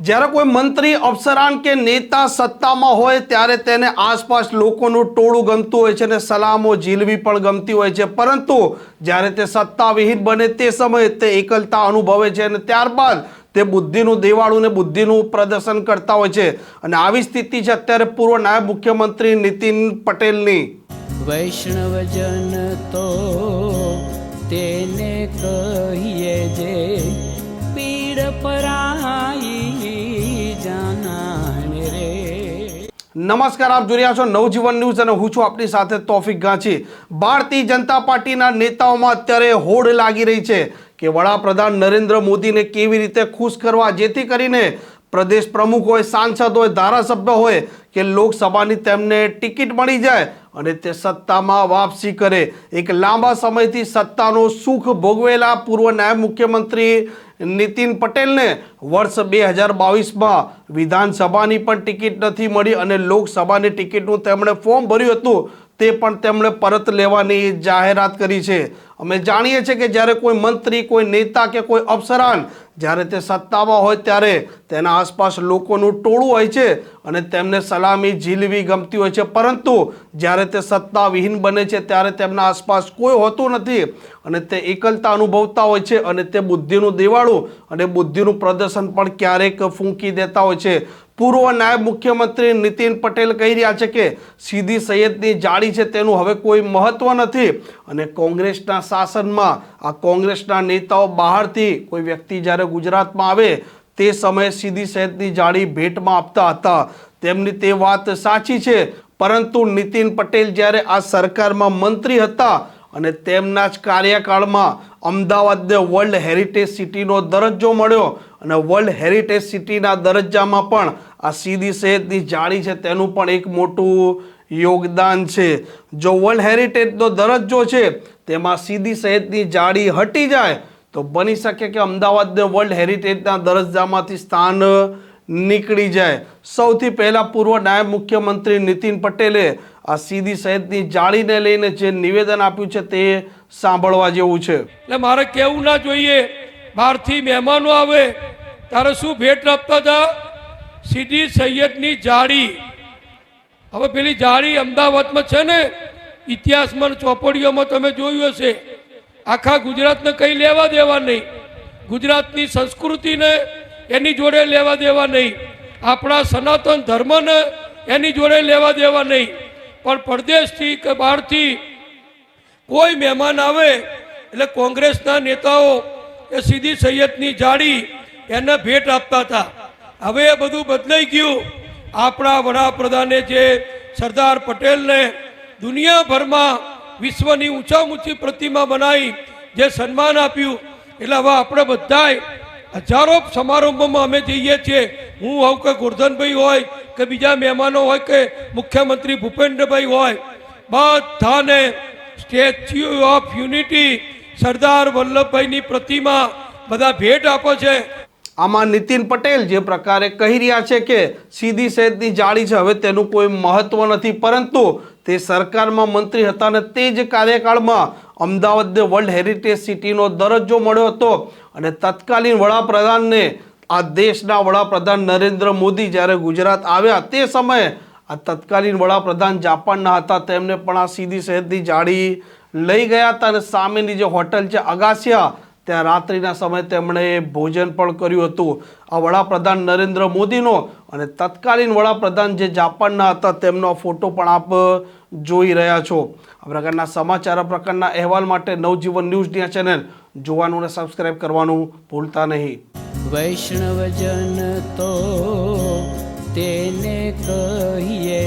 જ્યારે કોઈ મંત્રી અફસરાન કે નેતા સત્તામાં હોય ત્યારે તેને આસપાસ લોકોનું ટોળું ગમતું હોય છે અને સલામો ઝીલવી પણ ગમતી હોય છે. પરંતુ જ્યારે તે સત્તાવિહીન બને તે સમયે તે એકલતા અનુભવે છે અને ત્યારબાદ તે બુદ્ધિનું દેવાળું ને બુદ્ધિનું પ્રદર્શન કરતા હોય છે. અને આવી સ્થિતિ છે અત્યારે પૂર્વ નાયબ મુખ્યમંત્રી નીતિન પટેલની. વૈષ્ણવજન તો તેને કહીએ જે નમસ્કાર, આપ જોઈ રહ્યા છો નવજીવન ન્યૂઝ અને હું છું આપની સાથે તોફિક ગાંચી. ભારતીય જનતા પાર્ટીના નેતાઓમાં અત્યારે હોડ લાગી રહી છે કે વડાપ્રધાન નરેન્દ્ર મોદીને કેવી રીતે ખુશ કરવા, જેથી કરીને પ્રદેશ પ્રમુખ હોય, સાંસદ હોય, ધારાસભ્ય હોય, કે લોકસભાની તેમને ટિકિટ મળી જાય અને તે સત્તામાં વાપસી કરે. એક લાંબા સમયથી સત્તાનો સુખ ભોગવેલા પૂર્વ નાયબ મુખ્યમંત્રી નીતિન પટેલને વર્ષ બે હજાર બાવીસમાં વિધાનસભાની પણ ટિકિટ નથી મળી અને લોકસભાની ટિકિટનું તેમણે ફોર્મ ભર્યું હતું તે પણ તેમણે પરત લેવાની જાહેરાત કરી છે. અમે જાણીએ છીએ કે જ્યારે કોઈ મંત્રી, કોઈ નેતા કે કોઈ અફસરાન જ્યારે તે સત્તામાં હોય ત્યારે તેના આસપાસ લોકોનું ટોળું હોય છે અને તેમને સલામી ઝીલવી ગમતી હોય છે. પરંતુ જ્યારે તે સત્તાવિહીન બને છે ત્યારે તેમના આસપાસ કોઈ હોતું નથી અને તે એકલતા અનુભવતા હોય છે અને તે બુદ્ધિનું દેવાળું અને બુદ્ધિનું પ્રદર્શન પણ ક્યારેક ફૂંકી દેતા હોય છે. પૂર્વ નાયબ મુખ્યમંત્રી નીતિન પટેલ કહી રહ્યા છે કે સીધી સૈયદની જાળી છે તેનું હવે કોઈ મહત્વ નથી અને કોંગ્રેસના શાસનમાં આ કોંગ્રેસના નેતાઓ બહારથી કોઈ વ્યક્તિ જ્યારે ગુજરાતમાં આવે, તે સમયે સીધી સૈયદની જાળી ભેટમાં આપતા હતા. તેમની તે વાત સાચી છે, પરંતુ નીતિન પટેલ જ્યારે આ સરકારમાં મંત્રી હતા અને તેમના જ કાર્યકાળમાં અમદાવાદને વર્લ્ડ હેરિટેજ સિટીનો દરજ્જો મળ્યો અને વર્લ્ડ હેરિટેજ સિટીના દરજ્જામાં પણ આ સીધી સૈયદની જાળી છે, તેનું પણ એક મોટું યોગદાન છે. જો વર્લ્ડ હેરિટેજનો દરજ્જો છે તેમાં સીધી સૈયદની જાળી હટી જાય તો બની શકે કે અમદાવાદને વર્લ્ડ હેરિટેજના દરજ્જામાંથી સ્થાન નીકળી જાય. સૌથી પહેલાં પૂર્વ નાયબ મુખ્યમંત્રી નીતિન પટેલે આ સીધી સૈયદની જાળીને લઈને જે નિવેદન આપ્યું છે તે સાંભળવા જેવું છે. એટલે મારે કેવું ના જોઈએ? બહારથી મહેમાનો આવે, ત્યારે શું ભેટ આપતા હતા? સીધી સૈયદની જાળી. હવે પેલી જાળી અમદાવાદમાં છે ને ઇતિહાસમાં ચોપડીઓમાં તમે જોયું હશે, આખા ગુજરાતને કંઈ લેવા દેવા નહીં. ગુજરાતની સંસ્કૃતિને એની જોડે લેવા દેવા નહીં. આપણા સનાતન ધર્મને એની જોડે લેવા દેવા નહીં. પણ પરદેશથી કે બહારથી કોઈ મહેમાન આવે, એટલે કોંગ્રેસના નેતાઓ એ સીધી સૈયદની જાળી એને ભેટ આપતા હતા. હવે એ બધું બદલાઈ ગયું. આપણા વડાપ્રધાને જે સરદાર પટેલને દુનિયાભરમાં વિશ્વની ઊંચામાં ઊંચી પ્રતિમા બનાવી જે સન્માન આપ્યું, એટલે હવે આપણે બધાએ હજારો સમારંભોમાં અમે જઈએ છીએ. હું હોઉં કે ગોરધનભાઈ હોય, કે બીજા મહેમાનો હોય, કે મુખ્યમંત્રી ભૂપેન્દ્રભાઈ હોય, બધાને સ્ટેચ્યુ ઓફ યુનિટી સરદાર વલ્લભભાઈની પ્રતિમા બધા ભેટ આપે છે. આમાં નીતિન પટેલ જે પ્રકારે કહી રહ્યા છે કે સીધી સૈયદની જાળી છે, હવે તેનું કોઈ મહત્વ નથી. પરંતુ તે સરકારમાં મંત્રી હતા અને તે જ કાર્યકાળમાં અમદાવાદને વર્લ્ડ હેરિટેજ સિટીનો દરજ્જો મળ્યો હતો. અને તત્કાલીન વડાપ્રધાનને આ દેશના વડાપ્રધાન નરેન્દ્ર મોદી જ્યારે ગુજરાત આવ્યા તે સમયે આ તત્કાલીન વડાપ્રધાન જાપાનના હતા. તેમને પણ આ સીધી સૈયદની જાળી લઈ ગયા હતા અને સામેની જે હોટલ છે અગાસિયા, ત્યાં રાત્રિના સમયે તેમણે ભોજન પણ કર્યું હતું. આ વડાપ્રધાન નરેન્દ્ર મોદીનો અને તત્કાલીન વડાપ્રધાન જે જાપાનના હતા, તેમનો ફોટો પણ આપ જોઈ રહ્યા છો. આ પ્રકારના સમાચાર પ્રકારના અહેવાલ માટે નવજીવન ન્યૂઝની આ ચેનલ જોવાનું અને સબસ્ક્રાઇબ કરવાનું ભૂલતા નહીં. વૈષ્ણવજન તો તેને કહીએ